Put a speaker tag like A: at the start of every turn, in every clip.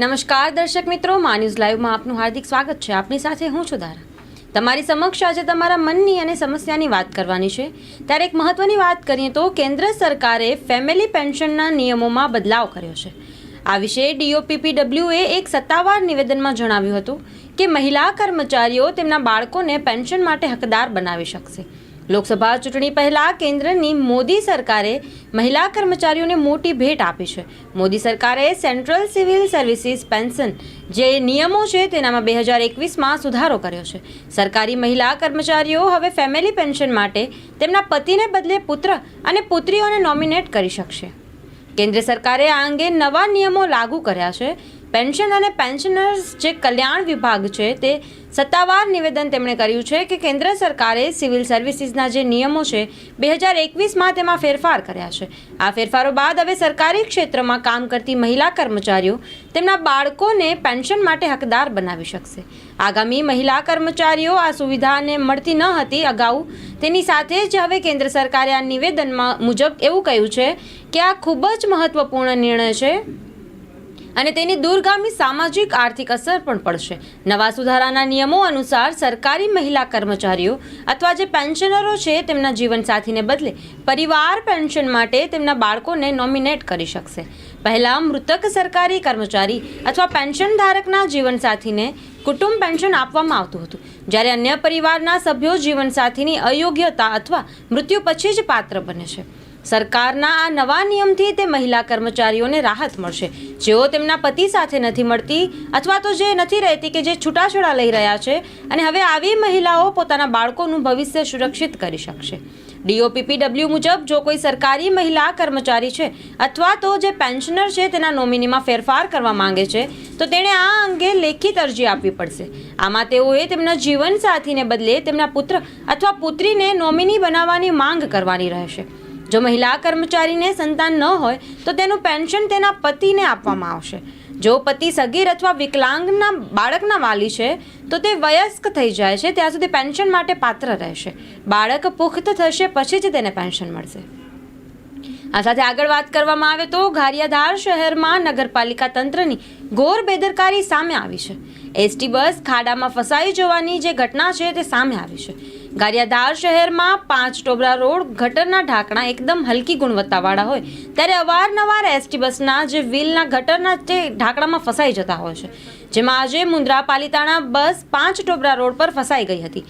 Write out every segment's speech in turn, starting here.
A: નમસ્કાર દર્શક મિત્રો, મા ન્યૂઝ લાઈવમાં આપનું હાર્દિક સ્વાગત છે. આપની સાથે હું છું ધારા. તમારી સમક્ષ આજે તમારા મનની અને સમસ્યાની વાત કરવાની છે. ત્યારે એક મહત્વની વાત કરીએ તો કેન્દ્ર સરકારે ફેમિલી પેન્શનના નિયમોમાં બદલાવ કર્યો છે. આ વિશે ડીઓપીપીડબ્લ્યુએ એક સત્તાવાર નિવેદનમાં જણાવ્યું હતું કે મહિલા કર્મચારીઓ તેમના બાળકોને પેન્શન માટે હકદાર બનાવી શકશે. લોકસભા ચૂંટણી પહેલા કેન્દ્રની મોદી સરકારે મહિલા કર્મચારીઓને મોટી ભેટ આપી છે. મોદી સરકારે સેન્ટ્રલ સિવિલ સર્વિસીસ પેન્શન જે નિયમો છે તેનામાં બે હજાર એકવીસમાં સુધારો કર્યો છે. સરકારી મહિલા કર્મચારીઓ હવે ફેમિલી પેન્શન માટે તેમના પતિને બદલે પુત્ર અને પુત્રીઓને નોમિનેટ કરી શકશે. કેન્દ્ર સરકારે આ અંગે નવા નિયમો લાગુ કર્યા છે. પેન્શન અને પેન્શનર્સ જે કલ્યાણ વિભાગ છે, તે સત્તાવાર નિવેદન તેમણે કર્યું છે કે કેન્દ્ર સરકારે સિવિલ સર્વિસીસના જે નિયમો છે, બે હજાર એકવીસમાં તેમાં ફેરફાર કર્યા છે. આ ફેરફારો બાદ હવે સરકારી ક્ષેત્રમાં કામ કરતી મહિલા કર્મચારીઓ તેમના બાળકોને પેન્શન માટે હકદાર બનાવી શકશે. આગામી મહિલા કર્મચારીઓ આ સુવિધાને મળતી ન હતી અગાઉ. તેની સાથે જ હવે કેન્દ્ર સરકારે આ નિવેદનમાં મુજબ એવું કહ્યું છે કે આ ખૂબ જ મહત્વપૂર્ણ નિર્ણય છે. અને તેની દૂરગામી સામાજિક આર્થિક અસર પણ પડશે. નવા સુધારાના નિયમો અનુસાર સરકારી મહિલા કર્મચારીઓ અથવા જે પેન્શનરો છે, તેમના જીવનસાથીને બદલે પરિવાર પેન્શન માટે તેમના બાળકોને નોમિનેટ કરી શકશે. પહેલાં મૃતક સરકારી કર્મચારી અથવા પેન્શન ધારકના જીવનસાથીને કુટુંબ પેન્શન આપવામાં આવતું હતું. જ્યારે અન્ય પરિવારના સભ્યો જીવનસાથીની અયોગ્યતા અથવા મૃત્યુ પછી જ પાત્ર બને છે. સરકારના આ નવા નિયમથી તે મહિલા કર્મચારીઓને રાહત મળશે. જેઓ તેમના પતિ સાથે નથી મળતી અથવા તો જે નથી રહેતી કે જે છૂટાછેડા લઈ રહ્યા છે અને હવે આવી મહિલાઓ પોતાના બાળકોનું ભવિષ્ય સુરક્ષિત કરી શકશે. ડીઓપીપીડબ્લ્યુ મુજબ જો કોઈ સરકારી મહિલા કર્મચારી છે અથવા તો જે પેન્શનર છે તેના નોમિનીમાં ફેરફાર કરવા માંગે છે, તો તેણે આ અંગે લેખિત અરજી આપવી પડશે. આમાં તેઓએ તેમના જીવનસાથીને બદલે તેમના પુત્ર અથવા પુત્રીને નોમિની બનાવવાની માંગ કરવાની રહેશે. જો મહિલા કર્મચારીને સંતાન ન હોય, તો તેનું પેન્શન તેના પતિને આપવામાં આવશે. જો પતિ સગીર અથવા વિકલાંગના બાળકના વાલી છે, તો તે વયસ્ક થઈ જાય છે, ત્યાં સુધી પેન્શન માટે પાત્ર રહેશે. બાળક પુખ્ત થશે, પછી જ તેને પેન્શન મળશે. આ સાથે આગળ વાત કરવામાં આવે તો ગારિયાધાર શહેરમાં નગરપાલિકા તંત્રની ઘોર બેદરકારી સામે આવી છે. એસટી બસ ખાડામાં ફસાઈ જવાની જે ઘટના છે તે સામે આવી છે. ગારિયાધાર શહેરમાં પાંચ ટોબરા રોડ ગટરના ઢાંકણા એકદમ હલકી ગુણવત્તાવાળા હોય, ત્યારે અવારનવાર એસટી બસના જે વ્હીલના ગટરના જે ઢાંકણામાં ફસાઈ જતા હોય છે. જેમાં આજે મુન્દ્રા પાલિતાણા બસ પાંચ ટોબરા રોડ પર ફસાઈ ગઈ હતી.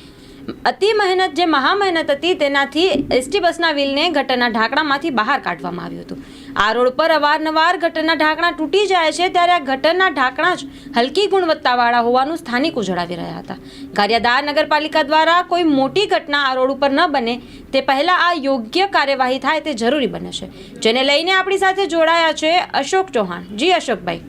A: અતિ મહેનત, જે મહા મહેનત હતી, તેનાથી એસટી બસના વ્હીલને ગટરના ઢાંકણામાંથી બહાર કાઢવામાં આવ્યું હતું. આ રોડ પર અવારનવાર ગટરના ઢાંકણા તૂટી જાય છે ત્યારે આ ગટરના ઢાંકણા જ હલકી ગુણવત્તાવાળા હોવાનું સ્થાનિકો જણાવી રહ્યા હતા. ગારિયાદાર નગરપાલિકા દ્વારા કોઈ મોટી ઘટના આ રોડ ઉપર ન બને તે પહેલાં આ યોગ્ય કાર્યવાહી થાય તે જરૂરી બને છે. જેને લઈને આપણી સાથે જોડાયા છે અશોક ચૌહાણ. જી અશોકભાઈ.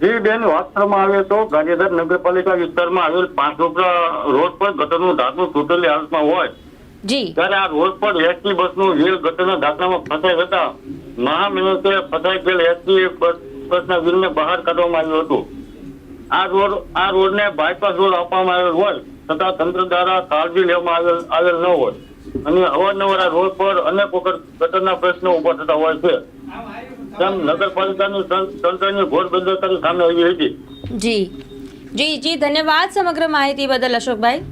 B: જી બેન, વાત કરવામાં આવે તો ગાંધીનગર નગરપાલિકા વિસ્તારમાં આવેલ પાંચ રોડ પર ગટરનું ઢાંકણું તૂટેલી હાલતમાં હોય
A: જી.
B: ત્યારે આ રોડ પર એસટી બસનું વ્હીલ ગટરના ઢાંકણામાં ફસાઈ જતા મહા મહેનતે ફસાઈ ગયેલ એસટી બસ ના વ્હીલ ને બહાર કાઢવામાં આવ્યું હતું. આ રોડ આ રોડને બાયપાસ રોડ આપવામાં આવેલ હોય તથા તંત્ર દ્વારા કાળજી લેવામાં આવેલ આવેલ ન હોય. અને અવારનવાર આ રોડ પર અનેક વખત ગટરના પ્રશ્નો ઊભા થતા હોય છે. તેમ નગરપાલિકાની તંત્રની ઘોર બેદરકારી સામે આવી હતી.
A: જી. જી જી ધન્યવાદ સમગ્ર માહિતી બદલ અશોકભાઈ.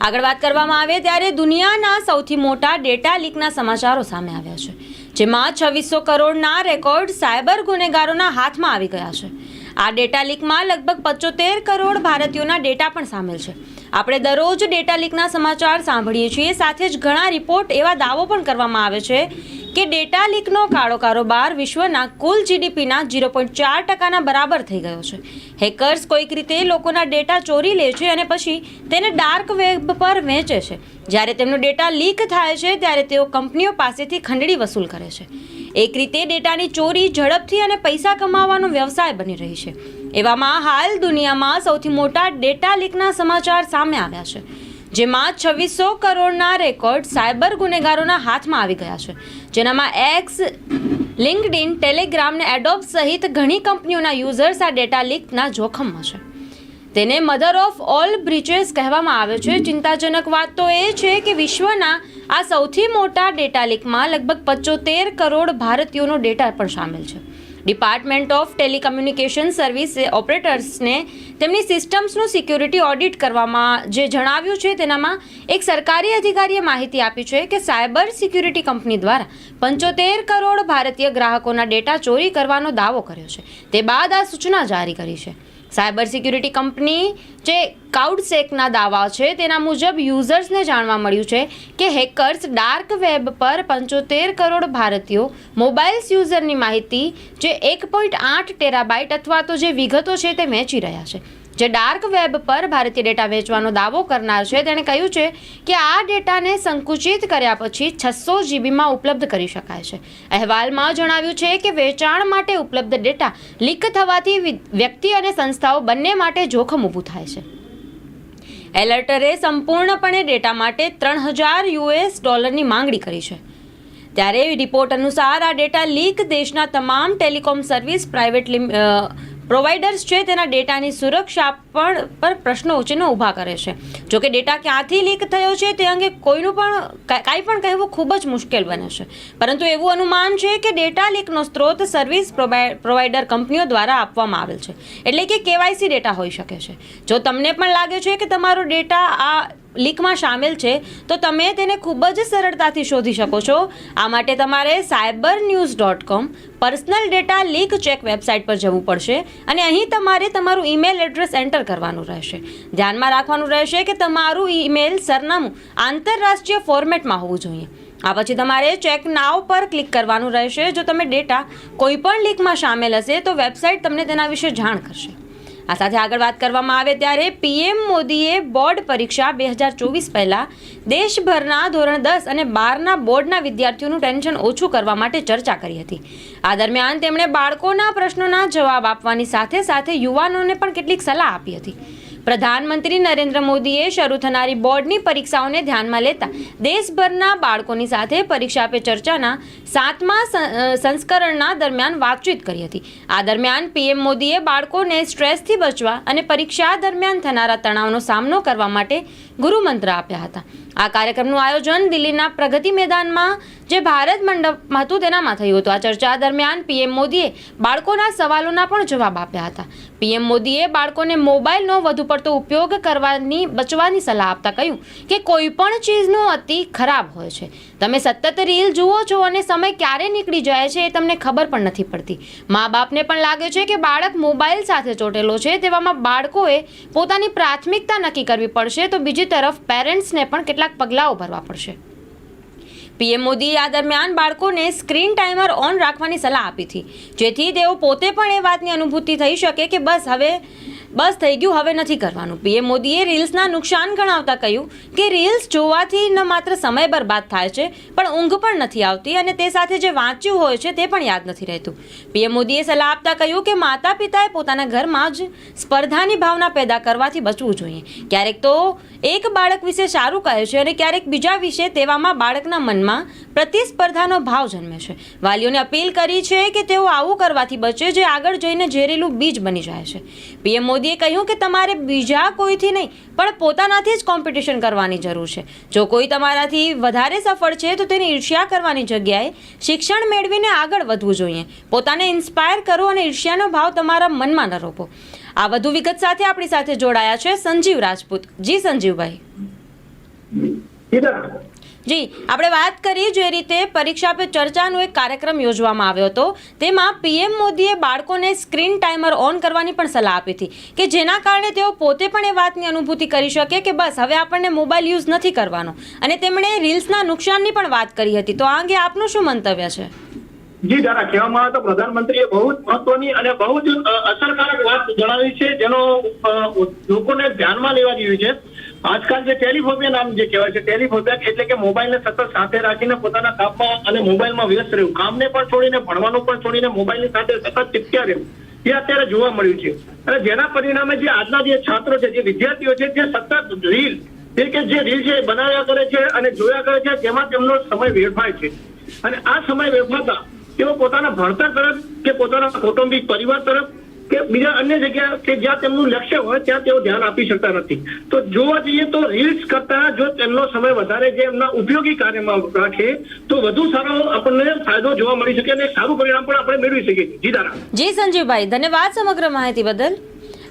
A: આગળ વાત કરવામાં આવે ત્યારે દુનિયાના સૌથી મોટા ડેટા લીકના સમાચારો સામે આવ્યા છે, જેમાં છવ્વીસો કરોડના રેકોર્ડ સાયબર ગુનેગારોના હાથમાં આવી ગયા છે. આ ડેટા લીકમાં લગભગ પચોતેર કરોડ ભારતીયોના ડેટા પણ સામેલ છે. આપણે દરરોજ ડેટા લીકના સમાચાર સાંભળીએ છીએ. સાથે જ ઘણા રિપોર્ટ એવા દાવો પણ કરવામાં આવે છે કે ડેટા લીકનો કાળો કારોબાર વિશ્વના કુલ જીડીપીના ઝીરો પોઈન્ટ ચાર ટકાના બરાબર થઈ ગયો છે. હેકર્સ કોઈક રીતે લોકોના ડેટા ચોરી લે છે અને પછી તેને ડાર્ક વેબ પર વેચે છે. જ્યારે તેમનો ડેટા લીક થાય છે, ત્યારે તેઓ કંપનીઓ પાસેથી ખંડણી વસૂલ કરે છે. એક રીતે ડેટાની ચોરી, ઝડપથી અને પૈસા કમાવાનો વ્યવસાય બની રહી છે. એવામાં હાલ દુનિયામાં સૌથી મોટા ડેટા લીકના સમાચાર સામે આવ્યા છે, જેમાં છવ્વીસો કરોડના રેકોર્ડ સાયબર ગુનેગારોના હાથમાં આવી ગયા છે. જેનામાં એક્સ લિંક્ડઇન ટેલિગ્રામ ને એડોબ સહિત ઘણી કંપનીઓના યુઝર્સ આ ડેટા લીકના જોખમમાં છે. તેને મધર ઓફ ઓલ બ્રિચેસ કહેવામાં આવે છે. ચિંતાજનક વાત તો એ છે કે વિશ્વના આ સૌથી મોટા ડેટા લીકમાં લગભગ પચોતેર કરોડ ભારતીયોનો ડેટા પણ સામેલ છે. ડિપાર્ટમેન્ટ ઓફ ટેલિકમ્યુનિકેશન સર્વિસ ઓપરેટર્સને તેમની સિસ્ટમ્સનું સિક્યુરિટી ઓડિટ કરવામાં જે જણાવ્યું છે તેનામાં એક સરકારી અધિકારીએ માહિતી આપી છે કે સાયબર સિક્યુરિટી કંપની દ્વારા પંચોતેર કરોડ ભારતીય ગ્રાહકોના ડેટા ચોરી કરવાનો દાવો કર્યો છે. તે બાદ આ સૂચના જારી કરી છે. સાયબર સિક્યુરિટી કંપની જે કાઉડસેકના દાવા છે તેના મુજબ યુઝર્સને જાણવા મળ્યું છે કે હેકર્સ ડાર્ક વેબ પર પંચોતેર કરોડ ભારતીયો મોબાઈલ્સ યુઝરની માહિતી જે એક પોઈન્ટ આઠ ટેરાબાઇટ અથવા તો જે વિગતો છે તે વહેંચી રહ્યા છે. જે ડાર્ક વેબ પર ભારતીય ડેટા વેચવાનો દાવો કરનાર છે, તેણે કહ્યું છે કે આ ડેટાને સંકુચિત કર્યા પછી છસો જીબીમાં ઉપલબ્ધ કરી શકાય છે. અહેવાલમાં જણાવ્યું છે કે વેચાણ માટે ઉપલબ્ધ ડેટા લીક થવાથી વ્યક્તિ અને સંસ્થાઓ બંને માટે જોખમ ઊભું થાય છે. એલર્ટરે સંપૂર્ણપણે ડેટા માટે ત્રણ હજાર યુએસ ડોલરની માંગણી કરી છે. ત્યારે રિપોર્ટ અનુસાર આ ડેટા લીક દેશના તમામ ટેલિકોમ સર્વિસ પ્રાઇવેટ પ્રોવાઈડર્સ છે, તેના ડેટાની સુરક્ષા પણ પર પ્રશ્નો ચિહ્નો ઊભા કરે છે. જો કે ડેટા ક્યાંથી લીક થયો છે, તે અંગે કોઈનું પણ કાંઈ પણ કહેવું ખૂબ જ મુશ્કેલ બને છે. પરંતુ એવું અનુમાન છે કે ડેટા લીકનો સ્ત્રોત સર્વિસ પ્રોવાઈ- પ્રોવાઈડર કંપનીઓ દ્વારા આપવામાં આવેલ છે. એટલે કે કેવાયસી ડેટા હોઈ શકે છે. જો તમને પણ લાગે છે કે તમારો ડેટા આ લીકમાં સામેલ છે, તો તમે તેને ખૂબ જ સરળતાથી શોધી શકો છો. આ માટે તમારે cyber news dot com personal data leak check website પર જવું પડશે અને અહીં તમારે તમારું ઈમેલ એડ્રેસ એન્ટર કરવાનું રહેશે. ધ્યાનમાં રાખવાનું રહેશે કે તમારું ઈમેલ સરનામું આંતરરાષ્ટ્રીય ફોર્મેટમાં હોવું જોઈએ. આ પછી તમારે ચેક નાવ પર ક્લિક કરવાનું રહેશે. જો તમે ડેટા કોઈ પણ લીકમાં સામેલ હશે, તો વેબસાઇટ તમને તેના વિશે જાણ કરશે. આ સાથે આગળ વાત કરવામાં આવે ત્યારે પીએમ મોદીએ બોર્ડ પરીક્ષા બે હજાર ચોવીસ પહેલાં દેશભરના ધોરણ દસ અને બારના બોર્ડના વિદ્યાર્થીઓનું ટેન્શન ઓછું કરવા માટે ચર્ચા કરી હતી. આ દરમિયાન તેમણે બાળકોના પ્રશ્નોના જવાબ આપવાની સાથે સાથે યુવાનોને પણ કેટલીક સલાહ આપી હતી. પ્રધાનમંત્રી નરેન્દ્ર મોદીએ શરૂ થનારી બોર્ડની પરીક્ષાઓને ધ્યાનમાં લેતા દેશભરના બાળકોની સાથે પરીક્ષા પે ચર્ચાના સાતમા સંસ્કરણના દરમિયાન વાતચીત કરી હતી. આ દરમિયાન પીએમ મોદીએ બાળકોને સ્ટ્રેસથી બચવા અને પરીક્ષા દરમિયાન થનારા તણાવનો સામનો કરવા માટે ગુરુમંત્ર આપ્યા હતા. આ કાર્યક્રમનું આયોજન દિલ્હીના પ્રગતિ મેદાનમાં, જે ભારત મંડપમાં હતું તેનામાં થયું હતું. આ ચર્ચા દરમિયાન પીએમ મોદીએ બાળકોના સવાલોના પણ જવાબ આપ્યા હતા. પીએમ મોદીએ બાળકોને મોબાઈલનો વધુ પડતો ઉપયોગ કરવાની, બચવાની સલાહ આપતા કહ્યું કે કોઈ પણ ચીજનો અતિ ખરાબ હોય છે. તમે સતત રીલ જુઓ છો અને સમય ક્યારે નીકળી જાય છે એ તમને ખબર પણ નથી પડતી. મા બાપને પણ લાગે છે કે બાળક મોબાઈલ સાથે ચોટેલો છે તેવામાં બાળકોએ પોતાની પ્રાથમિકતા નક્કી કરવી પડશે તો બીજી તરફ પેરેન્ટ્સને પણ કેટલાક પગલાઓ ભરવા પડશે. પીએમ મોદીએ આ દરમિયાન બાળકોને સ્ક્રીન ટાઈમર ઓન રાખવાની સલાહ આપી હતી. જેથી તેઓ પોતે પણ એ વાતની અનુભૂતિ થઈ શકે કે બસ હવે બસ થઈ ગયું, હવે નથી કરવાનું. પીએમ મોદીએ રીલ્સના નુકસાન ગણાવતા કહ્યું કે રીલ્સ જોવાથી ન માત્ર સમય બરબાદ થાય છે, પણ ઊંઘ પણ નથી આવતી અને તે સાથે જે વાંચ્યું હોય છે તે પણ યાદ નથી રહેતું. પીએમ મોદીએ સલાહ આપતા કહ્યું કે માતા પિતાએ પોતાના ઘરમાં જ સ્પર્ધાની ભાવના પેદા કરવાથી બચવું જોઈએ. ક્યારેક તો એક બાળક વિશે સારું કહે છે અને ક્યારેક બીજા વિશે તેવામાં બાળકના મનમાં પ્રતિસ્પર્ધાનો ભાવ જન્મે છે. વાલીઓને અપીલ કરી છે કે તેઓ આવું કરવાથી બચે જે આગળ જઈને ઝેરીલું બીજ બની જાય છે. પીએમ મોદીએ કહ્યું કે તમારે બીજા કોઈથી નહીં, પણ પોતાનાથી જ કોમ્પિટિશન કરવાની જરૂર છે. જો કોઈ તમારાથી વધારે સફળ છે, તો તેની ઈર્ષ્યા કરવાની જગ્યાએ શિક્ષણ મેળવીને આગળ વધવું જોઈએ. પોતાને ઇન્સ્પાયર કરો અને ઈર્ષ્યાનો ભાવ તમારા મનમાં ન રોપો આ વધુ વિગત સાથે આપણી સાથે જોડાયા છે સંજીવ રાજપૂત. જી સંજીવભાઈ. જી, આપણે વાત કરીએ જે રીતે પરીક્ષા પે ચર્ચાનો એક કાર્યક્રમ યોજવામાં આવ્યો હતો. તેમાં પીએમ મોદીએ બાળકોને સ્ક્રીન ટાઈમર ઓન કરવાની પણ સલાહ આપી હતી કે જેના કારણે તેઓ પોતે પણ એ વાતની અનુભૂતિ કરી શકે કે બસ, હવે આપણને મોબાઈલ યુઝ નથી કરવાનો. અને તેમણે રીલ્સના નુકસાનની પણ વાત કરી હતી. તો આ અંગે આપનું શું મંતવ્ય છે?
C: જી દાદા કહેવામાં આવે તો પ્રધાનમંત્રીએ બહુ જ મહત્વની અને બહુ જ અસરકારક વાત જણાવી છે, જેનો લોકોને ધ્યાનમાં લેવા જેવી છે. આજકાલ જે ટેલિફોબિયા નામ જે કહેવાય છે, ટેલિફોબિયા એટલે કે મોબાઈલને સતત સાથે રાખીને પોતાના કામમાં અને મોબાઈલમાં વ્યસ્ત રહેવું. કામને પણ છોડીને, ભણવાનું પણ છોડીને મોબાઈલની સાથે સતત ચીપક્યા રહેવું. એ અત્યારે જોવા મળ્યું છે. અને જેના પરિણામે જે આજના જે છાત્રો છે, જે વિદ્યાર્થીઓ છે, જે સતત રીલ, એ કે જે રીલ છે બનાવ્યા કરે છે અને જોયા કરે છે, તેમાં તેમનો સમય વેડફાય છે. અને આ સમય વેડફાતા તેઓ પોતાના ભણતર તરફ કે પોતાના કૌટુંબિક પરિવાર તરફ કે બીજા અન્ય જગ્યા કે જ્યાં તેમનું લક્ષ્ય હોય, ત્યાં તેઓ ધ્યાન આપી શકતા નથી. તો જોવા જઈએ તો રીલ્સ કરતા જો તેમનો સમય વધારે જે એમના ઉપયોગી કાર્યમાં રાખે, તો વધુ સારો આપણને ફાયદો જોવા મળી શકે અને સારું પરિણામ પણ આપણે મેળવી શકીએ છીએ. જી
A: સંજયભાઈ, ધન્યવાદ સમગ્ર માહિતી બદલ.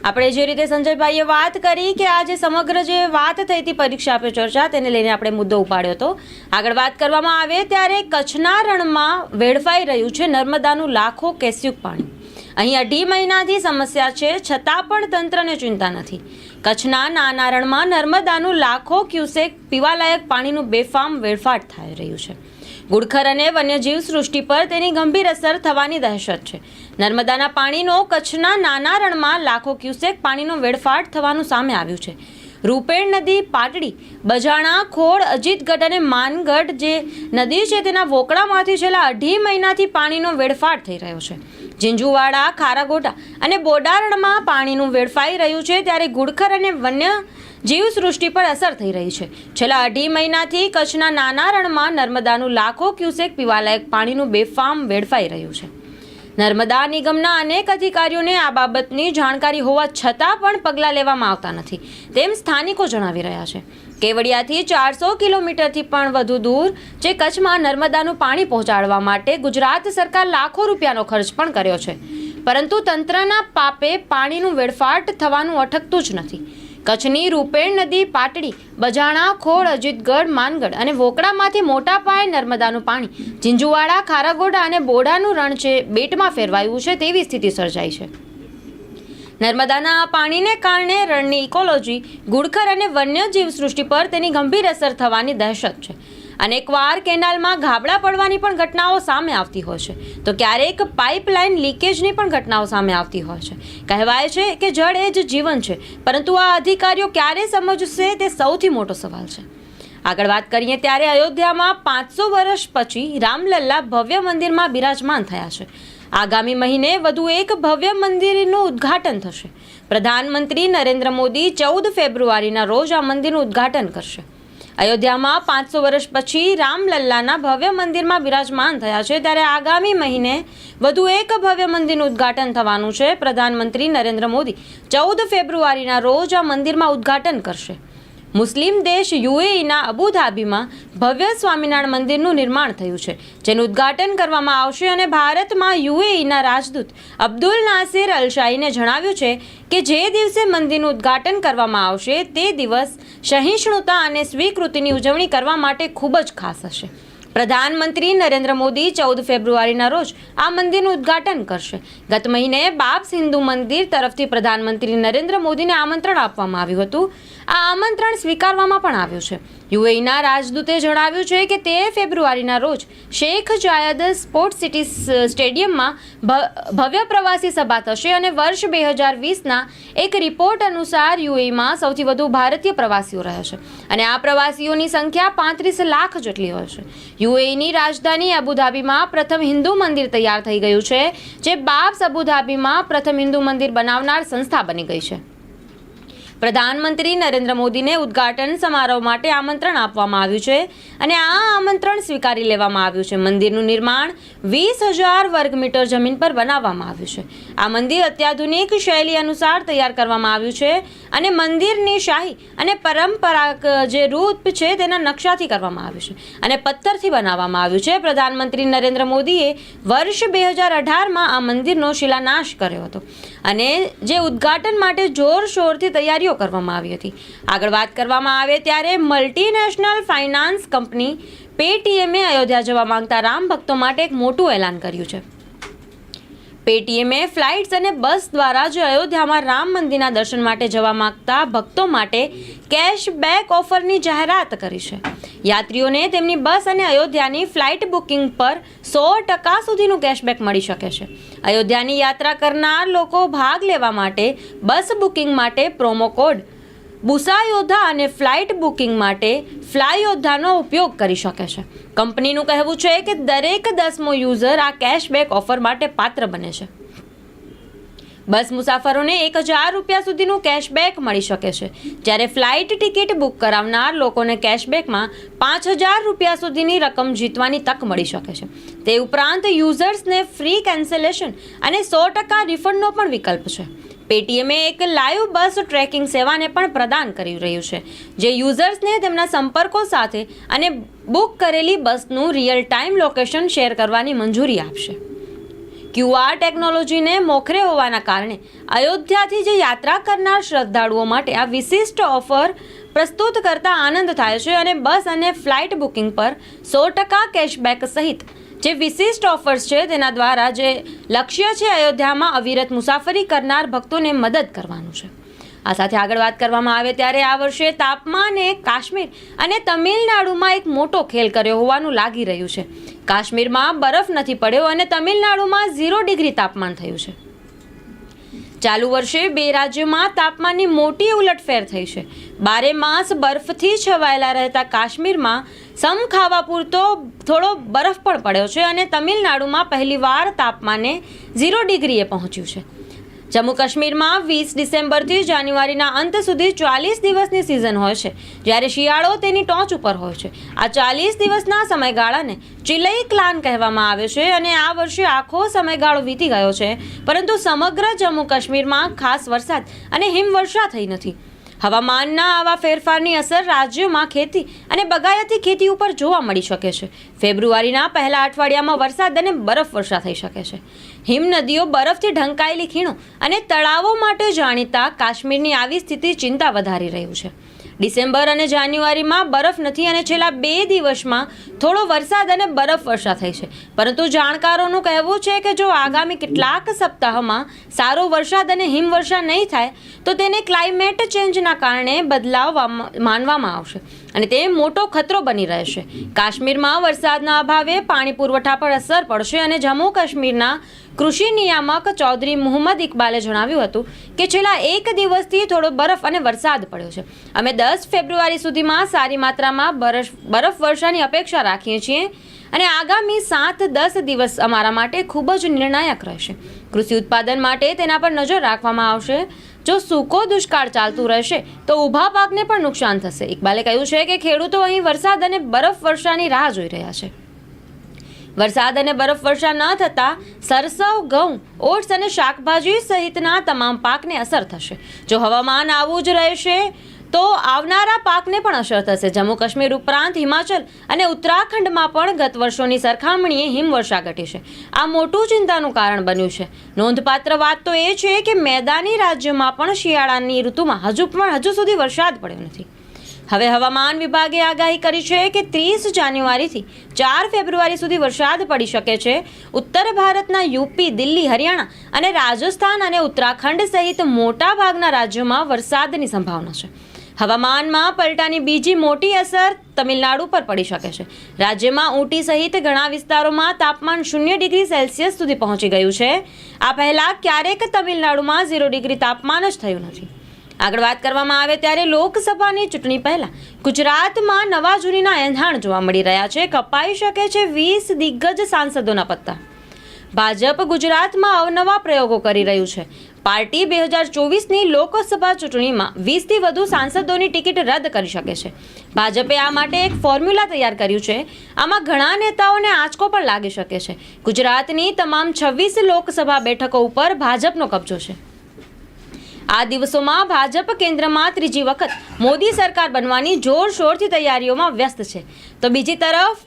A: આપણે જે રીતે સંજયભાઈએ વાત કરી કે આ જે સમગ્ર જે વાત થઈ હતી પરીક્ષા પે ચર્ચા, તેને લઈને આપણે મુદ્દો ઉપાડ્યો હતો. આગળ વાત કરવામાં આવે ત્યારે કચ્છના રણમાં વેડફાઈ રહ્યું છે નર્મદાનું લાખો કેસ્યુક પાણી. અહીં અઢી મહિનાથી સમસ્યા છે, છતાં પણ તંત્રને ચિંતા નથી. કચ્છના નાનારણમાં નર્મદાનું લાખો ક્યુસેક પીવાલાયક પાણીનું બેફામ વેડફાટ થઈ રહ્યું છે. ગુડખર અને વન્યજીવ સૃષ્ટિ પર તેની ગંભીર અસર થવાની દહેશત છે. નર્મદાના પાણીનો કચ્છના નાના રણમાં લાખો ક્યુસેક પાણીનો વેડફાટ થવાનું સામે આવ્યું છે. રૂપેણ નદી પાટડી, બજાણા ખોડ અજીતગઢ અને માનગઢ જે નદી છે તેના વોકળામાંથી છેલ્લા અઢી મહિનાથી પાણીનો વેડફાટ થઈ રહ્યો છે. ઝીંઝુવાડા ખારાગોટા અને બોડારણમાં પાણીનું વેડફાઈ રહ્યું છે ત્યારે ગુડખર અને વન્ય જીવ સૃષ્ટિ પર અસર થઈ રહી છે. છેલ્લા અઢી મહિનાથી કચ્છના નાના રણમાં નર્મદાનું લાખો ક્યુસેક પીવાલાયક પાણીનું બેફામ વેડફાઈ રહ્યું છે. નર્મદા નિગમના અનેક અધિકારીઓને આ બાબતની જાણકારી હોવા છતાં પણ પગલાં લેવામાં આવતા નથી. તેમ સ્થાનિકો જણાવી રહ્યા છે. કેવડિયાથી ચારસો કિલોમીટરથી પણ વધુ દૂર, જે કચ્છમાં નર્મદાનું પાણી પહોંચાડવા માટે ગુજરાત સરકાર લાખો રૂપિયાનો ખર્ચ પણ કર્યો છે. પરંતુ તંત્રના પાપે પાણીનું વેડફાટ થવાનું અટકતું જ નથી. કચ્છની રૂપેણ નદી પાટડી, બજાણા ખોડ અજીતગઢ, માનગઢ અને વોકડામાંથી મોટા પાયે નર્મદાનું પાણી, ઝીંઝુવાડા, ખારાગોડા અને બોડાનું રણ છે, બેટમાં ફેરવાયું છે તેવી સ્થિતિ સર્જાઈ છે. નર્મદાના આ પાણીને કારણે રણની ઇકોલોજી, ગુડખર અને વન્યજીવ સૃષ્ટિ પર તેની ગંભીર અસર થવાની દહેશત છે. અનેકવાર કેનાલમાં ગાબડા પડવાની પણ ઘટનાઓ સામે આવતી હોય છે. તો ક્યારેક પાઇપલાઇન લીકેજની પણ ઘટનાઓ સામે આવતી હોય છે. કહેવાય છે કે જળ એ જ જીવન છે, પરંતુ આ અધિકારીઓ ક્યારે સમજશે તે સૌથી મોટો સવાલ છે. આગળ વાત કરીએ ત્યારે અયોધ્યામાં પાંચસો વર્ષ પછી રામલલ્લા ભવ્ય મંદિરમાં બિરાજમાન થયા છે. આગામી મહિને વધુ એક ભવ્ય મંદિરનું ઉદ્ઘાટન થશે. પ્રધાનમંત્રી નરેન્દ્ર મોદી ચૌદ ફેબ્રુઆરીના રોજ આ મંદિરનું ઉદ્ઘાટન કરશે. અયોધ્યામાં પાંચસો વર્ષ પછી રામલલ્લાના ભવ્ય મંદિરમાં બિરાજમાન થયા છે, ત્યારે આગામી મહિને વધુ એક ભવ્ય મંદિરનું ઉદ્ઘાટન થવાનું છે. પ્રધાનમંત્રી નરેન્દ્ર મોદી ચૌદ ફેબ્રુઆરીના રોજ આ મંદિરમાં ઉદ્ઘાટન કરશે. મુસ્લિમ દેશ યુએઈના અબુધાબીમાં ભવ્ય સ્વામિનારાયણ મંદિરનું નિર્માણ થયું છે, જેનું ઉદ્ઘાટન કરવામાં આવશે અને ભારતમાં યુએઈના રાજદૂત અબ્દુલ નાસિર અલશાહીને જણાવ્યું છે કે જે દિવસે મંદિરનું ઉદ્ઘાટન કરવામાં આવશે, તે દિવસ સહિષ્ણુતા અને સ્વીકૃતિની ઉજવણી કરવા માટે ખૂબ જ ખાસ હશે. પ્રધાનમંત્રી નરેન્દ્ર મોદી ચૌદ ફેબ્રુઆરીના રોજ આ મંદિરનું ઉદ્ઘાટન કરશે. ગત મહિને બાબ્સ હિન્દુ મંદિર તરફથી પ્રધાનમંત્રી નરેન્દ્ર મોદીને આમંત્રણ આપવામાં આવ્યું હતું. આ આમંત્રણ સ્વીકારવામાં પણ આવ્યું છે. યુએઈના રાજદૂતે જણાવ્યું છે કે તેર ફેબ્રુઆરીના રોજ શેખ જાયદ સ્પોર્ટ્સ સિટી સ્ટેડિયમમાં ભવ્ય પ્રવાસી સભા થશે અને વર્ષ બે હજાર વીસના એક રિપોર્ટ અનુસાર યુએઈમાં સૌથી વધુ ભારતીય પ્રવાસીઓ રહે છે. અને આ પ્રવાસીઓની સંખ્યા પાંત્રીસ લાખ જેટલી હોય છે. યુએઈની રાજધાની અબુધાબીમાં પ્રથમ હિન્દુ મંદિર તૈયાર થઈ ગયું છે, જે બાબ્સ અબુધાબીમાં પ્રથમ હિન્દુ મંદિર બનાવનાર સંસ્થા બની ગઈ છે. પ્રધાનમંત્રી નરેન્દ્ર મોદીને ઉદ્ઘાટન સમારોહ માટે આમંત્રણ આપવામાં આવ્યું છે અને આ આમંત્રણ સ્વીકારી લેવામાં આવ્યું છે. મંદિરનું નિર્માણ વીસ હજાર વર્ગ મીટર જમીન પર બનાવવામાં આવ્યું છે. આ મંદિર અત્યાધુનિક શૈલી અનુસાર તૈયાર કરવામાં આવ્યું છે અને મંદિરની શાહી અને પરંપરાગત જે રૂપ છે તેના નકશાથી કરવામાં આવ્યું છે અને પથ્થરથી બનાવવામાં આવ્યું છે. પ્રધાનમંત્રી નરેન્દ્ર મોદીએ વર્ષ બે હજાર અઢારમાં આ મંદિરનો શિલાન્યાસ કર્યો હતો અને જે ઉદ્ઘાટન માટે જોરશોરથી તૈયારીઓ કરવામાં આવી હતી. આગળ વાત કરવામાં આવે ત્યારે મલ્ટીનેશનલ ફાઇનાન્સ કંપની પેટીએમે અયોધ્યા જવા માંગતા રામ ભક્તો માટે એક મોટું એલાન કર્યું છે. પેટીએમે ફ્લાઇટ્સ અને બસ દ્વારા જે અયોધ્યામાં રામ મંદિરના દર્શન માટે જવા માંગતા ભક્તો માટે કેશબેક ઓફરની જાહેરાત કરી છે. યાત્રીઓને તેમની બસ અને અયોધ્યાની ફ્લાઇટ બુકિંગ પર સો ટકા સુધીનું કેશબેક મળી શકે છે. અયોધ્યાની યાત્રા કરનાર લોકો ભાગ લેવા માટે બસ બુકિંગ માટે પ્રોમો કોડ બુસા યોદ્ધા અને ફ્લાઇટ બુકિંગ માટે ફ્લાય યોદ્ધાનો ઉપયોગ કરી શકે છે. કંપનીનું કહેવું છે કે દરેક દસમો યુઝર આ કેશબેક ઓફર માટે પાત્ર બને છે. બસ મુસાફરોને એક હજાર રૂપિયા સુધીનું કેશબેક મળી શકે છે. જ્યારે ફ્લાઇટ ટિકિટ બુક કરાવનાર લોકોને કેશબેકમાં પાંચ હજાર રૂપિયા સુધીની રકમ જીતવાની તક મળી શકે છે. તે ઉપરાંત યુઝર્સને ફ્રી કેન્સલેશન અને સો ટકા રિફંડનો પણ વિકલ્પ છે. પેટીએમે એક લાઈવ બસ ટ્રેકિંગ સેવાને પણ પ્રદાન કરી રહ્યું છે, જે યુઝર્સને તેમના સંપર્કો સાથે અને બુક કરેલી બસનું રિયલ ટાઈમ લોકેશન શેર કરવાની મંજૂરી આપશે. ક્યુઆર ટેકનોલોજીને મોખરે હોવાના કારણે અયોધ્યાથી જે યાત્રા કરનાર શ્રદ્ધાળુઓ માટે આ વિશિષ્ટ ઓફર પ્રસ્તુત કરતા આનંદ થાય છે અને બસ અને ફ્લાઇટ બુકિંગ પર સો ટકા કેશબેક સહિત જે વિશિષ્ટ ઓફર્સ છે, તેના દ્વારા જે લક્ષ્ય છે, અયોધ્યામાં અવિરત મુસાફરી કરનાર ભક્તોને મદદ કરવાનું છે. આ સાથે આગળ વાત કરવામાં આવે ત્યારે આ વર્ષે તાપમાને કાશ્મીર અને તમિલનાડુમાં એક મોટો ખેલ કર્યો હોવાનું લાગી રહ્યું છે. કાશ્મીરમાં બરફ નથી પડ્યો અને તમિલનાડુમાં ઝીરો ડિગ્રી તાપમાન થયું છે. ચાલુ વર્ષે બે રાજ્યોમાં તાપમાનની મોટી ઉલટફેર થઈ છે. બારે માસ બરફથી છવાયેલા રહેતા કાશ્મીરમાં સમ ખાવા પૂરતો થોડો બરફ પણ પડ્યો છે અને તમિલનાડુમાં પહેલીવાર તાપમાને ઝીરો ડિગ્રીએ પહોંચ્યું છે. જમ્મુ કાશ્મીરમાં વીસ ડિસેમ્બરથી જાન્યુઆરીના અંત સુધી ચાલીસ દિવસની સિઝન હોય છે, જ્યારે શિયાળો તેની ટોચ ઉપર હોય છે. આ ચાલીસ દિવસના સમયગાળાને ચિલઈ ક્લાન કહેવામાં આવે છે અને આ વર્ષે આખો સમયગાળો વીતી ગયો છે, પરંતુ સમગ્ર જમ્મુ કાશ્મીરમાં ખાસ વરસાદ અને હિમવર્ષા થઈ નથી. હવામાનના આવા ફેરફારની અસર રાજ્યમાં ખેતી અને બગાયતી ખેતી ઉપર જોવા મળી શકે છે. ફેબ્રુઆરીના પહેલા અઠવાડિયામાં વરસાદ અને બરફ વર્ષા થઈ શકે છે. હિમનદીઓ બરફથી ઢંકાયેલી ખીણો અને તળાવો માટે જાણીતા કાશ્મીરની આવી સ્થિતિ ચિંતા વધારી રહ્યું છે. ડિસેમ્બર અને જાન્યુઆરીમાં બરફ નથી અને છેલ્લા બે દિવસમાં થોડો વરસાદ અને બરફ વર્ષા થઈ છે. પરંતુ જાણકારોનું કહેવું છે કે જો આગામી કેટલાક સપ્તાહમાં સારો વરસાદ અને હિમવર્ષા નહીં થાય, તો તેને ક્લાઇમેટ ચેન્જના કારણે બદલાવ માનવામાં આવશે. અને તે મોટો ખતરો બની રહેશે. કાશ્મીરમાં વરસાદના અભાવે પાણી પુરવઠા પર અસર પડશે અને જમ્મુ કાશ્મીરના કૃષિ નિયામક ચૌધરી મુહમ્મદ ઇકબાલે જણાવ્યું હતું કે છેલ્લા એક દિવસથી થોડો બરફ અને વરસાદ પડ્યો છે. અમે દસ ફેબ્રુઆરી સુધીમાં સારી માત્રામાં બરફ બરફ વર્ષાની અપેક્ષા રાખીએ છીએ અને આગામી સાત દસ દિવસ અમારા માટે ખૂબ જ નિર્ણાયક રહેશે. કૃષિ ઉત્પાદન માટે તેના પર નજર રાખવામાં આવશે. જો સૂકો દુષ્કાળ ચાલતું રહેશે, તો ઊભા પાકને પણ નુકસાન થશે. ઇકબાલે કહ્યું છે કે ખેડૂતો અહીં વરસાદ અને બરફ વર્ષાની રાહ જોઈ રહ્યા છે. વરસાદ અને બરફ વર્ષા ન થતાં સરસવ, ઘઉં, ઓટ્સ અને શાકભાજી સહિતના તમામ પાકને અસર થશે. જો હવામાન આવું જ રહેશે તો આવનારા પાકને પણ અસર થશે. જમ્મુ કાશ્મીર ઉપરાંત હિમાચલ અને ઉત્તરાખંડમાં પણ ગત વર્ષોની સરખામણીએ હિમવર્ષા ઘટી છે. આ મોટું ચિંતાનું કારણ બન્યું છે. નોંધપાત્ર વાત તો એ છે કે મેદાની રાજ્યોમાં પણ શિયાળાની ઋતુમાં હજુ પણ હજુ સુધી વરસાદ પડ્યો નથી. હવે હવામાન વિભાગે આગાહી કરી છે કે ત્રીસ જાન્યુઆરીથી ચાર ફેબ્રુઆરી સુધી વરસાદ પડી શકે છે. ઉત્તર ભારતના યુપી, દિલ્હી, હરિયાણા અને રાજસ્થાન અને ઉત્તરાખંડ સહિત મોટા ભાગના રાજ્યોમાં વરસાદની સંભાવના છે. હવામાનમાં પલટાની બીજી મોટી અસર તમિલનાડુ પર પડી શકે છે. રાજ્યમાં ઊંટી સહિત ઘણા વિસ્તારોમાં તાપમાન શૂન્ય ડિગ્રી સેલ્સિયસ સુધી પહોંચી ગયું છે. આ પહેલાં ક્યારેક તમિલનાડુમાં ઝીરો ડિગ્રી તાપમાન જ થયું નથી. આગળ વાત કરવામાં આવે ત્યારે લોકસભાની ચૂંટણી પહેલા ગુજરાતમાં નવા જૂનીના એંધાણ જોવા મળી રહ્યા છે. કપાઈ શકે છે વીસ દિગ્ગજ સાંસદોના પત્તા. ભાજપ ગુજરાતમાં અવનવા પ્રયોગો કરી રહ્યું છે. પાર્ટી બે હજાર ચોવીસની લોકસભા ચૂંટણીમાં વીસથી વધુ સાંસદોની ટિકિટ રદ કરી શકે છે. ભાજપે આ માટે એક ફોર્મ્યુલા તૈયાર કર્યું છે. આમાં ઘણા નેતાઓને આંચકો પણ લાગી શકે છે. ગુજરાતની તમામ છવ્વીસ લોકસભા બેઠકો ઉપર ભાજપનો કબજો છે. આ દિવસોમાં ભાજપ કેન્દ્રમાં ત્રીજી વખત મોદી સરકાર બનવાની જોરશોરથી તૈયારીઓમાં વ્યસ્ત છે. તો બીજી તરફ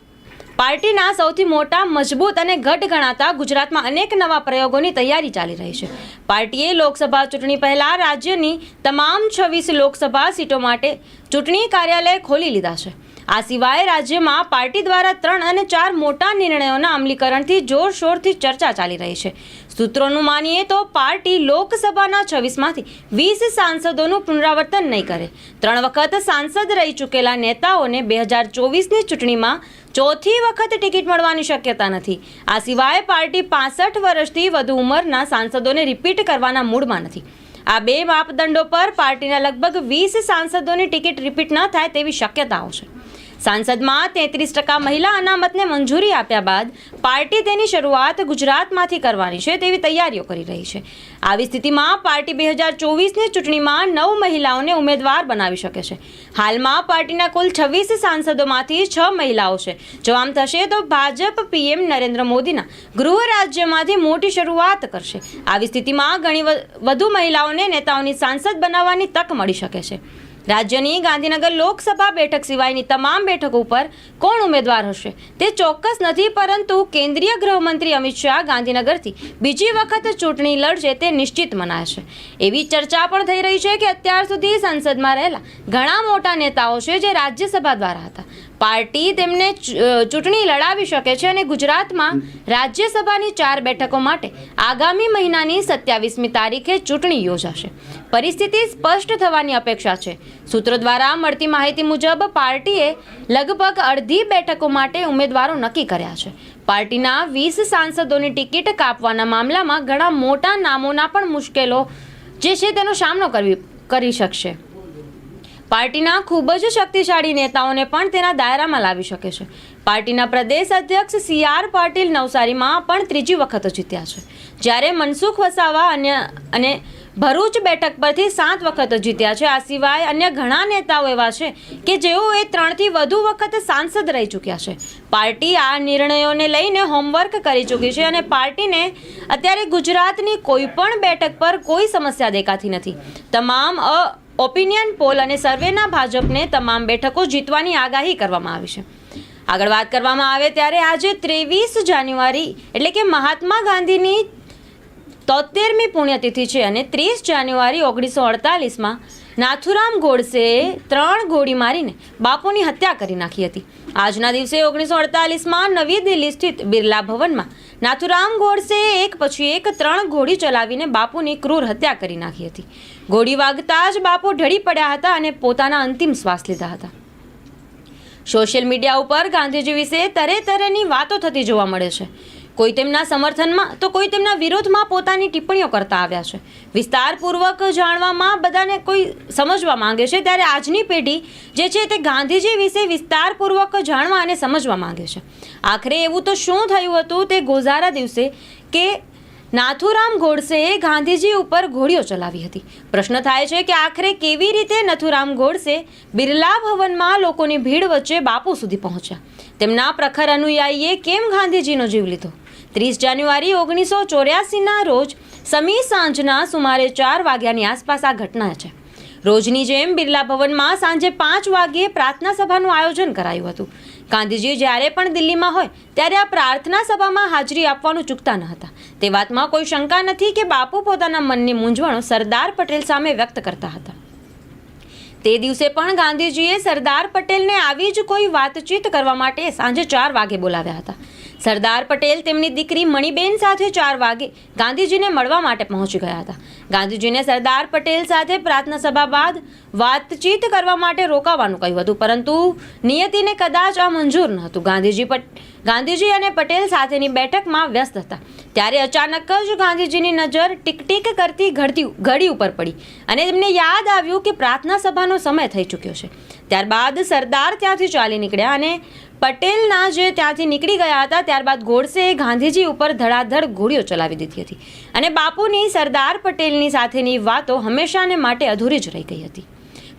A: પાર્ટીના સૌથી મોટા, મજબૂત અને ગઢ ગણાતા ગુજરાતમાં અનેક નવા પ્રયોગોની તૈયારી ચાલી રહી છે. પાર્ટીએ લોકસભા ચૂંટણી પહેલા રાજ્યની તમામ છવ્વીસ લોકસભા સીટો માટે ચૂંટણી કાર્યાલય ખોલી લીધા છે. આ સિવાય રાજ્યમાં પાર્ટી દ્વારા ત્રણ અને ચાર મોટા નિર્ણયોના અમલીકરણથી જોરશોરથી ચર્ચા ચાલી રહી છે. સૂત્રોનું માનીએ તો પાર્ટી લોકસભાના છવ્વીસમાંથી વીસ સાંસદોનું પુનરાવર્તન નહીં કરે. ત્રણ વખત સાંસદ રહી ચૂકેલા નેતાઓને બે હજાર ચોવીસની ચૂંટણીમાં ચોથી વખત ટિકિટ મળવાની શક્યતા નથી. આ સિવાય પાર્ટી પાસઠ વર્ષથી વધુ ઉંમરના સાંસદોને રિપીટ કરવાના મૂડમાં નથી. આ બે માપદંડો પર પાર્ટીના લગભગ વીસ સાંસદોની ટિકિટ રિપીટ ન થાય તેવી શક્યતાઓ છે. સાંસદમાં તેત્રીસ ટકા મહિલા અનામતને મંજૂરી આપ્યા બાદ પાર્ટી તેની શરૂઆત ગુજરાતમાંથી કરવાની છે તેવી તૈયારીઓ કરી રહી છે. આવી સ્થિતિમાં પાર્ટી બે હજાર ચોવીસની ચૂંટણીમાં નવ મહિલાઓને ઉમેદવાર બનાવી શકે છે. હાલમાં પાર્ટીના કુલ છવ્વીસ સાંસદોમાંથી છ મહિલાઓ છે. જો આમ થશે તો ભાજપ પીએમ નરેન્દ્ર મોદીના ગૃહ રાજ્યમાંથી મોટી શરૂઆત કરશે. આવી સ્થિતિમાં ઘણી વધુ મહિલાઓને નેતાઓની સાંસદ બનાવવાની તક મળી શકે છે. રાજ્યની ગાંધીનગર લોકસભા બેઠક સિવાયની તમામ બેઠકો ઉપર કોણ ઉમેદવાર હશે? તે ચોક્કસ નથી, પરંતુ કેન્દ્રીય ગૃહમંત્રી અમિત શાહ ગાંધીનગરથી બીજી વખત ચૂંટણી લડશે તે નિશ્ચિત મનાશે. એવી ચર્ચા પણ થઈ રહી છે કે અત્યાર સુધી સંસદમાં રહેલા ઘણા મોટા નેતાઓ છે જે રાજ્યસભા દ્વારા હતા. પાર્ટી તેમને ચૂંટણી લડાવી શકે છે અને ગુજરાતમાં રાજ્યસભાની ચાર બેઠકો માટે આગામી મહિનાની સત્યાવીસમી તારીખે ચૂંટણી યોજાશે. પરિસ્થિતિ સ્પષ્ટ થવાની અપેક્ષા છે. સૂત્રો દ્વારા મળતી માહિતી મુજબ પાર્ટીએ લગભગ અડધી બેઠકો માટે ઉમેદવારો નક્કી કર્યા છે. પાર્ટીના વીસ સાંસદોની ટિકિટ કાપવાના મામલામાં ઘણા મોટા નામોના પણ મુશ્કેલો જે છે તેનો સામનો કરવી, કરી શકશે. પાર્ટીના ખૂબ જ શક્તિશાળી નેતાઓને પણ તેના દાયરામાં લાવી શકે છે. પાર્ટીના પ્રદેશ અધ્યક્ષ સી આર પાટીલ નવસારીમાં પણ ત્રીજી વખત જીત્યા છે. જ્યારે મનસુખ વસાવા અન્ય, અને ભરૂચ બેઠક પરથી સાત વખત જીત્યા છે. આ સિવાય અન્ય ઘણા નેતાઓ એવા છે કે જેઓએ ત્રણથી વધુ વખત સાંસદ રહી ચૂક્યા છે. પાર્ટી આ નિર્ણયોને લઈને હોમવર્ક કરી ચૂકી છે અને પાર્ટીને અત્યારે ગુજરાતની કોઈ પણ બેઠક પર કોઈ સમસ્યા દેખાતી નથી. તમામ અ ઓપિનિયન પોલ અને સર્વેના ભાજપને તમામ બેઠકો જીતવાની આગાહી કરવામાં આવી છે. આગળ વાત કરવામાં આવે ત્યારે આજે ત્રેવીસ જાન્યુઆરી એટલે કે મહાત્મા ગાંધીની તોતેરમી પુણ્યતિથિ છે અને ત્રીસ જાન્યુઆરી ઓગણીસો અડતાલીસમાં નાથુરામ ગોડસે ત્રણ ગોળી મારીને બાપુની હત્યા કરી નાખી હતી. આજના દિવસે ઓગણીસો અડતાલીસમાં નવી દિલ્હી સ્થિત બિરલા ભવનમાં નાથુરામ ગોડસે એક પછી એક ત્રણ ગોળી ચલાવીને બાપુની ક્રૂર હત્યા કરી નાખી હતી. ગોળી વાગતા જ બાપુ ઢળી પડ્યા હતા અને પોતાના અંતિમ શ્વાસ લીધા હતા. સોશિયલ મીડિયા ઉપર ગાંધીજી વિશે તરે તરેની વાતો થતી જોવા મળે છે. કોઈ તેમના સમર્થનમાં, તો કોઈ તેમના વિરોધમાં પોતાની ટિપ્પણીઓ કરતા આવ્યા છે. વિસ્તારપૂર્વક જાણવામાં બધાને કોઈ સમજવા માંગે છે, ત્યારે આજની પેઢી જે છે તે ગાંધીજી વિશે વિસ્તારપૂર્વક જાણવા અને સમજવા માંગે છે. આખરે એવું તો શું થયું હતું તે ગોઝારા દિવસે કે નાથુરામ ગોડસેએ ગાંધીજી ઉપર ગોળીઓ ચલાવી હતી. પ્રશ્ન થાય છે કે આખરે કેવી રીતે નથુરામ ગોડસે બિરલા ભવનમાં લોકોની ભીડ વચ્ચે બાપુ સુધી પહોંચ્યા? તેમના પ્રખર અનુયાયીએ કેમ ગાંધીજીનો જીવ લીધો? ત્રીસ જાન્યુઆરી ઓગણીસો ચોર્યાસીના રોજ સમી સાંજના સુમારે ચાર વાગ્યાની આસપાસ આ ઘટના છે. રોજની જેમ બિરલા ભવનમાં સાંજે પાંચ વાગ્યે પ્રાર્થના સભાનું આયોજન કરાયું હતું. ગાંધીજી જ્યારે પણ દિલ્હીમાં હોય, ત્યારે આ પ્રાર્થના સભામાં હાજરી આપવાનું ચૂકતા ન હતા. તે વાતમાં કોઈ શંકા નથી કે બાપુ પોતાના મનની મૂંઝવણો સરદાર પટેલ સામે વ્યક્ત કરતા હતા. તે દિવસે પણ ગાંધીજીએ સરદાર પટેલને આવી જ કોઈ વાતચીત કરવા માટે સાંજે ચાર વાગે બોલાવ્યા હતા. સરદાર પટેલ તેમની દીકરી મણિબેન સાથે ચાર વાગે ગાંધીજીને મળવા માટે પહોંચી ગયા હતા. ગાંધીજીને સરદાર પટેલ સાથે પ્રાર્થના સભા બાદ વાતચીત કરવા માટે રોકાવાનું કહ્યું હતું, પરંતુ નિયતિને કદાચ આ મંજૂર ન હતું. ગાંધીજી ગાંધીજી અને પટેલ સાથેની બેઠકમાં વ્યસ્ત હતા. ત્યારે અચાનક જ ગાંધીજીની નજર ટીક ટીક કરતી ઘડતી, ઘડી ઉપર પડી અને તેમને યાદ આવ્યું કે પ્રાર્થના સભાનો સમય થઈ ચૂક્યો છે. ત્યારબાદ સરદાર ત્યાંથી ચાલી નીકળ્યા અને પટેલના જે ત્યાંથી નીકળી ગયા હતા, ત્યારબાદ ગોડસેએ ગાંધીજી ઉપર ધડાધડ ગોળીઓ ચલાવી દીધી હતી. અને બાપુની સરદાર પટેલની સાથેની વાતો હંમેશાને માટે અધૂરી જ રહી ગઈ હતી.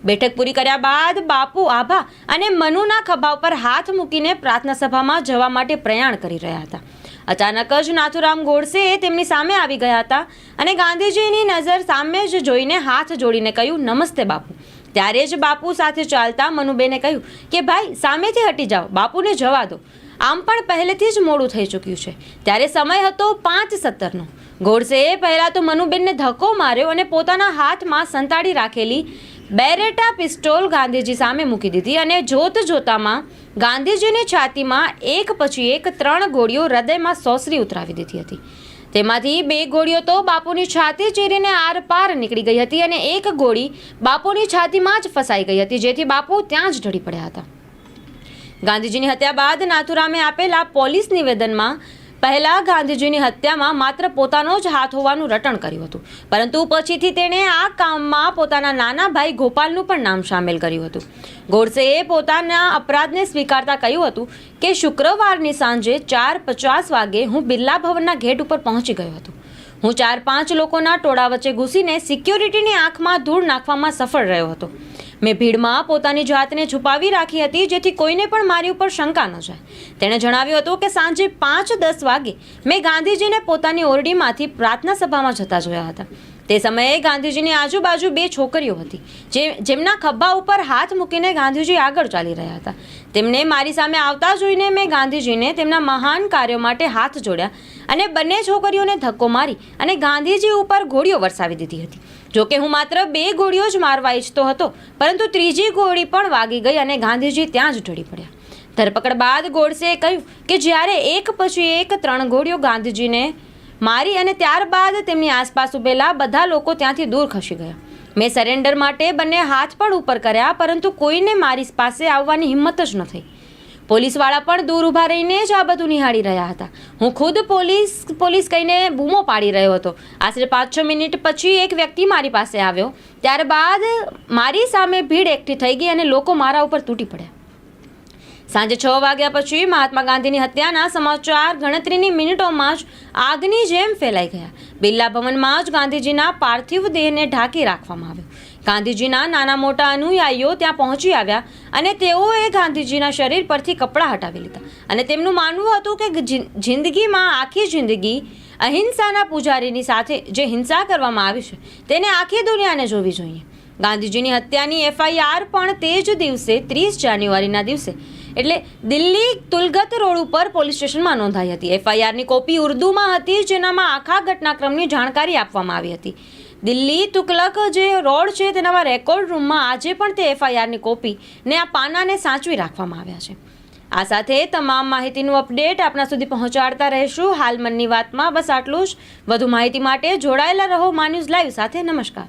A: બેઠક પૂરી કર્યા બાદ બાપુ આભા અને મનુના ખભા પર હાથ મૂકીને પ્રાર્થના સભામાં જવા માટે પ્રયાણ કરી રહ્યા હતા. અચાનક જ નાથુરામ ગોડસે તેમની સામે આવી ગયા હતા અને ગાંધીજીની નજર સામે જ જોઈને હાથ જોડીને કહ્યું, નમસ્તે બાપુ. ત્યારે જ બાપુ સાથે ચાલતા મનુબેને કહ્યું કે, ભાઈ, સામેથી હટી જાઓ, બાપુને જવા દો. આમ પણ પહેલેથી જ મોડું થઈ ચૂક્યું છે. ત્યારે સમય હતો પાંચ સત્તરનો. ગોડસેએ પહેલાં તો મનુબેનને ધક્કો માર્યો અને પોતાના હાથમાં સંતાડી રાખેલી બેરેટા પિસ્ટોલ ગાંધીજી સામે મૂકી દીધી અને જોત જોતામાં ગાંધીજીની છાતીમાં એક પછી એક ત્રણ ગોળીઓ હૃદયમાં સોસરી ઉતરાવી દીધી હતી. તેમાંથી બે ગોળીઓ તો બાપુની છાતી ચીરીને આર પાર નીકળી ગઈ હતી અને એક ગોળી બાપુની છાતીમાં જ ફસાઈ ગઈ હતી, જેથી બાપુ ત્યાં જ ઢળી પડ્યા હતા. ગાંધીજીની હત્યા બાદ નાથુરામે આપેલા પોલીસ નિવેદનમાં પહેલા ગાંધીજીની હત્યામાં માત્ર પોતાનો જ હાથ હોવાનું રટણ કર્યું હતું. પરંતુ પછીથી તેણે આ કામમાં પોતાના નાના ભાઈ ગોપાલનું પણ નામ સામેલ કર્યું હતું. ગોડસેએ પોતાના અપરાધને સ્વીકારતા કહ્યું હતું કે, શુક્રવારની સાંજે ચાર પચાસ વાગે હું બિરલા ભવનના ગેટ ઉપર પહોંચી ગયો હતો. હું ચાર પાંચ લોકોના ટોળા વચ્ચે ઘૂસીને સિક્યોરિટીની આંખમાં ધૂળ નાખવામાં સફળ રહ્યો હતો. મેં ભીડમાં પોતાની જાતને છુપાવી રાખી હતી, જેથી કોઈને પણ મારી ઉપર શંકા ન જાય. તેણે જણાવ્યું હતું કે સાંજે પાંચ દસ વાગે મેં ગાંધીજીને પોતાની ઓરડીમાંથી પ્રાર્થના સભામાં જતા જોયા હતા. તે સમયે ગાંધીજીની આજુબાજુ બે છોકરીઓ હતી, જે જેમના ખભા ઉપર હાથ મૂકીને ગાંધીજી આગળ ચાલી રહ્યા હતા. તેમને મારી સામે આવતા જોઈને મેં ગાંધીજીને તેમના મહાન કાર્યો માટે હાથ જોડ્યા અને બંને છોકરીઓને ધક્કો મારી અને ગાંધીજી ઉપર ગોળીઓ વરસાવી દીધી હતી. જોકે હું માત્ર બે ગોળીઓ જ મારવા ઈચ્છતો હતો, પરંતુ ત્રીજી ગોળી પણ વાગી ગઈ અને ગાંધીજી ત્યાં જ ઢળી પડ્યા. ધરપકડ બાદ ગોડસેએ કહ્યું કે જ્યારે એક પછી એક ત્રણ ગોળીઓ ગાંધીજીને મારી અને ત્યારબાદ તેમની આસપાસ ઉભેલા બધા લોકો ત્યાંથી દૂર ખસી ગયા. મેં સરેન્ડર માટે બંને હાથ પણ ઉપર કર્યા, પરંતુ કોઈને મારી પાસે આવવાની હિંમત જ ન થઈ. પોલીસવાળા પણ દૂર ઊભા રહીને જ આ બધું નિહાળી રહ્યા હતા. હું ખુદ પોલીસ પોલીસ કહીને બૂમો પાડી રહ્યો હતો. આશરે પાંચ છ મિનિટ પછી એક વ્યક્તિ મારી પાસે આવ્યો. ત્યારબાદ મારી સામે ભીડ એકઠી થઈ ગઈ અને લોકો મારા ઉપર તૂટી પડ્યા. સાંજે છ વાગ્યા પછી મહાત્મા ગાંધીની હત્યાના સમાચાર ગણતરીની મિનિટોમાં જ આગની જેમ ફેલાઈ ગયા. બિરલા ભવનમાં જ ગાંધીજીના પાર્થિવ દેહને ઢાંકી રાખવામાં આવ્યો. ગાંધીજીના નાના મોટા અનુયાયીઓ ત્યાં પહોંચી આવ્યા અને તેઓએ ગાંધીજીના શરીર પરથી કપડાં હટાવી લીધા. અને તેમનું માનવું હતું કે જિંદગીમાં આખી જિંદગી અહિંસાના પૂજારીની સાથે જે હિંસા કરવામાં આવી છે, તેને આખી દુનિયાને જોવી જોઈએ. ગાંધીજીની હત્યાની એફઆઈઆર પણ તે જ દિવસે, ત્રીસ જાન્યુઆરીના દિવસે એટલે દિલ્હી તુલગત રોડ ઉપર પોલીસ સ્ટેશનમાં નોંધાઈ હતી. એફઆઈઆરની કોપી ઉર્દુમાં હતી, જેનામાં આખા ઘટનાક્રમની જાણકારી આપવામાં આવી હતી. દિલ્હી તુકલક જે રોડ છે, તેનામાં રેકોર્ડ રૂમમાં આજે પણ તે એફઆઈઆરની કોપી ને આ પાનાને સાચવી રાખવામાં આવ્યા છે. આ સાથે તમામ માહિતીનું અપડેટ આપના સુધી પહોંચાડતા રહીશું. હાલ મનની વાતમાં બસ આટલું જ. વધુ માહિતી માટે જોડાયેલા રહો મા ન્યૂઝ લાઈવ સાથે. નમસ્કાર.